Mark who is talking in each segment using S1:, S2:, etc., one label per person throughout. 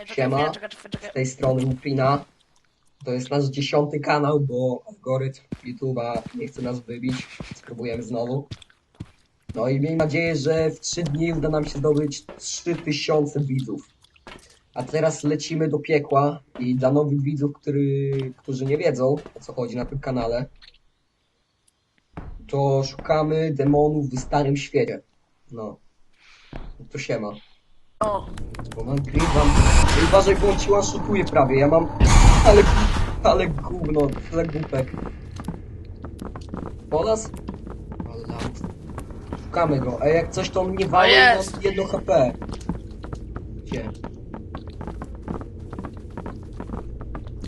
S1: Czekaj,
S2: Siema.
S1: chwilę, czekaj, czekaj,
S2: Z tej strony Upina. To jest nasz dziesiąty kanał, bo algorytm YouTube'a nie chce nas wybić. Spróbujemy znowu. No i miejmy nadzieję, że w 3 dni uda nam się zdobyć 3000 widzów. A teraz lecimy do piekła i dla nowych widzów, który, którzy nie wiedzą o co chodzi na tym kanale, to szukamy demonów w Starym Świecie. No. To siema.
S1: O,
S2: Bo nagrywam. Ej, Uważaj, bo on ci szukuje prawie. Ja mam. Ale. Ale gówno, tyle głupek. Polas? Ale. Szukamy go. Ej, jak coś to on nie wali,
S1: jest!
S2: mam jedno HP. Gdzie?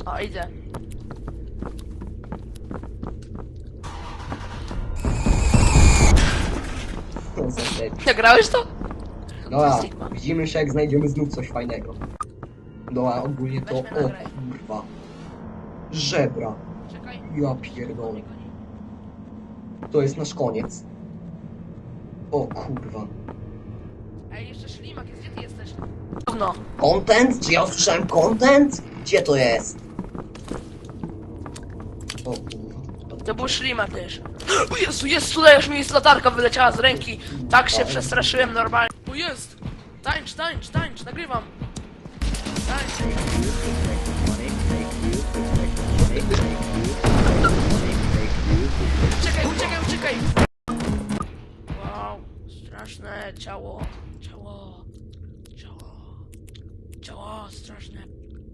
S1: o, idę.
S2: No, za debil.
S1: Nagrałeś to?
S2: Dobra, widzimy się jak znajdziemy znów coś fajnego. Dobra, ogólnie to. O kurwa. Żebra. Ja pierdolę. To jest nasz koniec. O kurwa.
S1: Ej, jeszcze ślimak jest, gdzie ty jesteś? No.
S2: Content? Czy ja usłyszałem content? Gdzie to jest? O kurwa.
S1: To był ślimak też. O Jezu, jest tutaj, już mi jest latarka wyleciała z ręki. Tak się przestraszyłem normalnie. O jest! Tańcz, tańcz, tańcz, nagrywam. Tańcz. Uciekaj, uciekaj, uciekaj! Wow, straszne ciało, ciało, ciało, ciało straszne.